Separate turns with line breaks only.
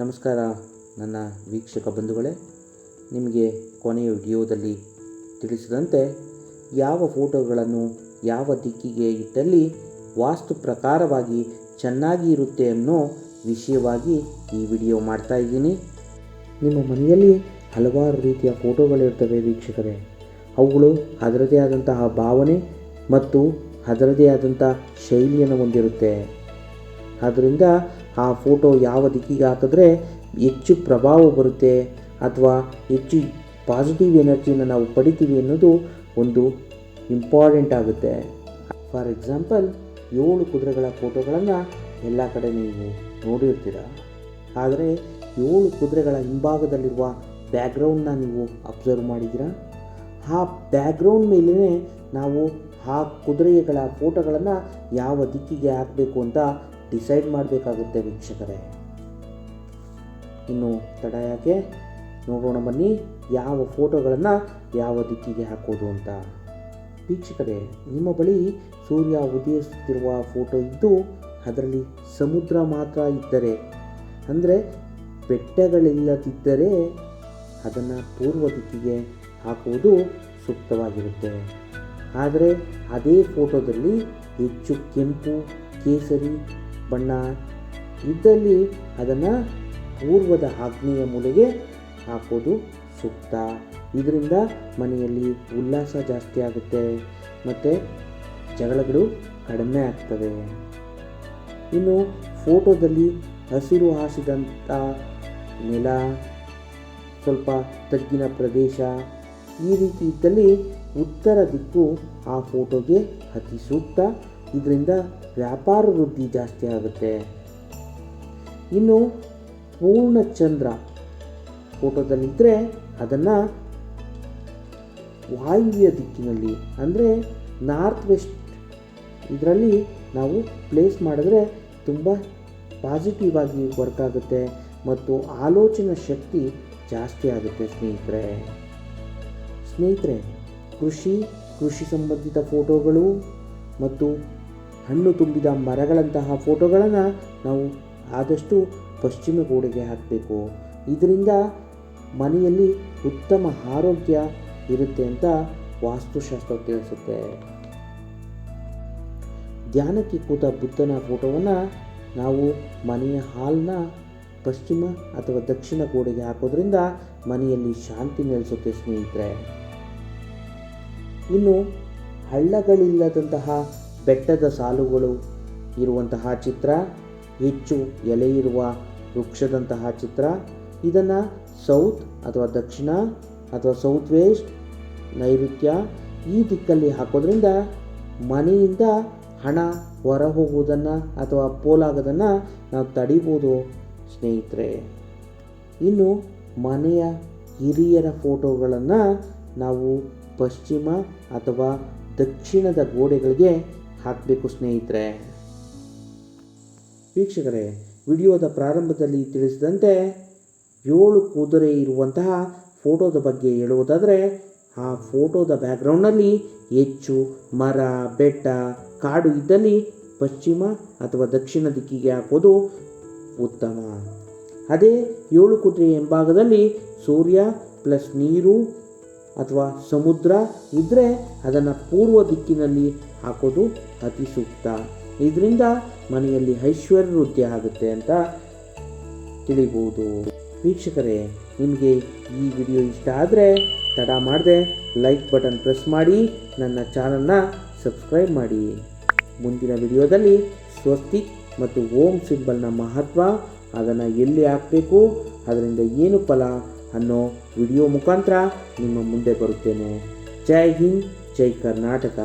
ನಮಸ್ಕಾರ, ನನ್ನ ವೀಕ್ಷಕ ಬಂಧುಗಳೇ. ನಿಮಗೆ ಕೊನೆಯ ವಿಡಿಯೋದಲ್ಲಿ ತಿಳಿಸಿದಂತೆ, ಯಾವ ಫೋಟೋಗಳನ್ನು ಯಾವ ದಿಕ್ಕಿಗೆ ಇಟ್ಟಲ್ಲಿ ವಾಸ್ತು ಪ್ರಕಾರವಾಗಿ ಚೆನ್ನಾಗಿ ಇರುತ್ತೆ ಅನ್ನೋ ವಿಷಯವಾಗಿ ಈ ವಿಡಿಯೋ ಮಾಡ್ತಾ ಇದ್ದೀನಿ. ನಿಮ್ಮ ಮನೆಯಲ್ಲಿ ಹಲವಾರು ರೀತಿಯ ಫೋಟೋಗಳಿರ್ತವೆ ವೀಕ್ಷಕರೇ. ಅವುಗಳು ಅದರದೇ ಆದಂತಹ ಭಾವನೆ ಮತ್ತು ಅದರದೇ ಆದಂಥ ಶೈಲಿಯನ್ನು ಹೊಂದಿರುತ್ತೆ. ಆದ್ದರಿಂದ ಆ ಫೋಟೋ ಯಾವ ದಿಕ್ಕಿಗೆ ಹಾಕಿದ್ರೆ ಹೆಚ್ಚು ಪ್ರಭಾವ ಬರುತ್ತೆ ಅಥವಾ ಹೆಚ್ಚು ಪಾಸಿಟಿವ್ ಎನರ್ಜಿನ ನಾವು ಪಡಿತೀವಿ ಅನ್ನೋದು ಒಂದು ಇಂಪಾರ್ಟೆಂಟ್ ಆಗುತ್ತೆ. ಫಾರ್ ಎಕ್ಸಾಂಪಲ್ ಏಳು ಕುದುರೆಗಳ ಫೋಟೋಗಳನ್ನು ಎಲ್ಲ ಕಡೆ ನೀವು ನೋಡಿರ್ತೀರ? ಆದರೆ ಏಳು ಕುದುರೆಗಳ ಹಿಂಭಾಗದಲ್ಲಿರುವ ಬ್ಯಾಕ್ಗ್ರೌಂಡ್ನ ನೀವು ಅಬ್ಸರ್ವ್ ಮಾಡಿದ್ದೀರಾ? ಆ ಬ್ಯಾಕ್ಗ್ರೌಂಡ್ ಮೇಲೇ ನಾವು ಆ ಕುದುರೆಗಳ ಫೋಟೋಗಳನ್ನು ಯಾವ ದಿಕ್ಕಿಗೆ ಹಾಕಬೇಕು ಅಂತ ಡಿಸೈಡ್ ಮಾಡಬೇಕಾಗುತ್ತೆ ವೀಕ್ಷಕರೇ. ಇನ್ನು ತಡ ಯಾಕೆ? ನೋಡೋಣ ಬನ್ನಿ, ಯಾವ ಫೋಟೋಗಳನ್ನು ಯಾವ ದಿಕ್ಕಿಗೆ ಹಾಕೋದು ಅಂತ. ವೀಕ್ಷಕರೇ, ನಿಮ್ಮ ಬಳಿ ಸೂರ್ಯ ಉದಯಿಸುತ್ತಿರುವ ಫೋಟೋ ಇದ್ದು ಅದರಲ್ಲಿ ಸಮುದ್ರ ಮಾತ್ರ ಇದ್ದರೆ, ಅಂದರೆ ಬೆಟ್ಟಗಳಿಲ್ಲದಿದ್ದರೆ ಅದನ್ನು ಪೂರ್ವ ದಿಕ್ಕಿಗೆ ಹಾಕುವುದು ಸೂಕ್ತವಾಗಿರುತ್ತೆ. ಆದರೆ ಅದೇ ಫೋಟೋದಲ್ಲಿ ಹೆಚ್ಚು ಕೆಂಪು, ಕೇಸರಿ ಬಣ್ಣ ಇದ್ದಲ್ಲಿ ಅದನ್ನು ಪೂರ್ವದ ಆಗ್ನೇಯ ಮೂಲೆಗೆ ಹಾಕೋದು ಸೂಕ್ತ. ಇದರಿಂದ ಮನೆಯಲ್ಲಿ ಉಲ್ಲಾಸ ಜಾಸ್ತಿ ಆಗುತ್ತೆ. ಮತ್ತು ಜಗಳಗಳು ಕಡಿಮೆ ಆಗ್ತವೆ. ಇನ್ನು ಫೋಟೋದಲ್ಲಿ ಹಸಿರು ಹಾಸಿದಂಥ ನೆಲ, ಸ್ವಲ್ಪ ತಗ್ಗಿನ ಪ್ರದೇಶ ಈ ರೀತಿ ಇದ್ದಲ್ಲಿ ಉತ್ತರ ದಿಕ್ಕು ಆ ಫೋಟೋಗೆ ಅತಿ ಸೂಕ್ತ. ಇದರಿಂದ ವ್ಯಾಪಾರ ವೃದ್ಧಿ ಜಾಸ್ತಿ ಆಗುತ್ತೆ. ಇನ್ನು ಪೂರ್ಣ ಚಂದ್ರ ಫೋಟೋದಲ್ಲಿದ್ದರೆ ಅದನ್ನು ವಾಯುವ್ಯ ದಿಕ್ಕಿನಲ್ಲಿ, ಅಂದರೆ ನಾರ್ತ್ ವೆಸ್ಟ್ ಇದರಲ್ಲಿ ನಾವು ಪ್ಲೇಸ್ ಮಾಡಿದ್ರೆ ತುಂಬ ಪಾಸಿಟಿವ್ ಆಗಿ ವರ್ಕ್ ಆಗುತ್ತೆ ಮತ್ತು ಆಲೋಚನಾ ಶಕ್ತಿ ಜಾಸ್ತಿ ಆಗುತ್ತೆ ಸ್ನೇಹಿತರೆ. ಸ್ನೇಹಿತರೆ, ಕೃಷಿ ಕೃಷಿ ಸಂಬಂಧಿತ ಫೋಟೋಗಳು ಮತ್ತು ಹಣ್ಣು ತುಂಬಿದ ಮರಗಳಂತಹ ಫೋಟೋಗಳನ್ನು ನಾವು ಆದಷ್ಟು ಪಶ್ಚಿಮ ಗೋಡೆಗೆ ಹಾಕಬೇಕು. ಇದರಿಂದ ಮನೆಯಲ್ಲಿ ಉತ್ತಮ ಆರೋಗ್ಯ ಇರುತ್ತೆ ಅಂತ ವಾಸ್ತುಶಾಸ್ತ್ರ ತಿಳಿಸುತ್ತೆ. ಧ್ಯಾನಕ್ಕೆ ಕೂತ ಬುದ್ಧನ ಫೋಟೋವನ್ನು ನಾವು ಮನೆಯ ಹಾಲ್ನ ಪಶ್ಚಿಮ ಅಥವಾ ದಕ್ಷಿಣ ಗೋಡೆಗೆ ಹಾಕೋದ್ರಿಂದ ಮನೆಯಲ್ಲಿ ಶಾಂತಿ ನೆಲೆಸುತ್ತೆ ಸ್ನೇಹಿತರೆ. ಇನ್ನು ಹಳ್ಳಗಳಿಲ್ಲದಂತಹ ಬೆಟ್ಟದ ಸಾಲುಗಳು ಇರುವಂತಹ ಚಿತ್ರ, ಹೆಚ್ಚು ಎಲೆ ಇರುವ ವೃಕ್ಷದಂತಹ ಚಿತ್ರ. ಇದನ್ನು ಸೌತ್ ಅಥವಾ ದಕ್ಷಿಣ ಅಥವಾ ಸೌತ್ ವೆಸ್ಟ್ ನೈಋತ್ಯ ಈ ದಿಕ್ಕಲ್ಲಿ ಹಾಕೋದ್ರಿಂದ ಮನೆಯಿಂದ ಹಣ ಹೊರ ಹೋಗುವುದನ್ನು ಅಥವಾ ಪೋಲಾಗೋದನ್ನು ನಾವು ತಡಿಬೋದು ಸ್ನೇಹಿತರೆ. ಇನ್ನು ಮನೆಯ ಹಿರಿಯರ ಫೋಟೋಗಳನ್ನು ನಾವು ಪಶ್ಚಿಮ ಅಥವಾ ದಕ್ಷಿಣದ ಗೋಡೆಗಳಿಗೆ ಹಾಕಬೇಕು ಸ್ನೇಹಿತರೆ. ವೀಕ್ಷಕರೇ, ವಿಡಿಯೋದ ಪ್ರಾರಂಭದಲ್ಲಿ ತಿಳಿಸಿದಂತೆ ಏಳು ಕುದುರೆ ಇರುವಂತಹ ಫೋಟೋದ ಬಗ್ಗೆ ಹೇಳುವುದಾದರೆ, ಆ ಫೋಟೋದ ಬ್ಯಾಕ್ಗ್ರೌಂಡ್ನಲ್ಲಿ ಹೆಚ್ಚು ಮರ, ಬೆಟ್ಟ, ಕಾಡು ಇದ್ದಲ್ಲಿ ಪಶ್ಚಿಮ ಅಥವಾ ದಕ್ಷಿಣ ದಿಕ್ಕಿಗೆ ಹಾಕೋದು ಉತ್ತಮ. ಅದೇ ಏಳು ಕುದುರೆ ಎಂಭಾಗದಲ್ಲಿ ಸೂರ್ಯ ಪ್ಲಸ್ ನೀರು ಅಥವಾ ಸಮುದ್ರ ಇದ್ದರೆ ಅದನ್ನು ಪೂರ್ವ ದಿಕ್ಕಿನಲ್ಲಿ ಹಾಕೋದು ಅತಿ ಸೂಕ್ತ. ಇದರಿಂದ ಮನೆಯಲ್ಲಿ ಐಶ್ವರ್ಯ ವೃದ್ಧಿ ಆಗುತ್ತೆ ಅಂತ ತಿಳಿಬೋದು. ವೀಕ್ಷಕರೇ, ನಿಮಗೆ ಈ ವಿಡಿಯೋ ಇಷ್ಟ ಆದರೆ ತಡ ಮಾಡದೆ ಲೈಕ್ ಬಟನ್ ಪ್ರೆಸ್ ಮಾಡಿ, ನನ್ನ ಚಾನಲ್ನ ಸಬ್ಸ್ಕ್ರೈಬ್ ಮಾಡಿ. ಮುಂದಿನ ವಿಡಿಯೋದಲ್ಲಿ ಸ್ವಸ್ತಿ ಮತ್ತು ಓಂ ಸಿಂಬಲ್ನ ಮಹತ್ವ ಅದನ್ನು ಎಲ್ಲಿ ಹಾಕಬೇಕು, ಅದರಿಂದ ಏನು ಫಲ ಅನ್ನೋ ವಿಡಿಯೋ ಮುಖಾಂತರ ನಿಮ್ಮ ಮುಂದೆ ಬರುತ್ತೇನೆ. ಜೈ ಹಿಂದ್ ಜೈ ಕರ್ನಾಟಕ.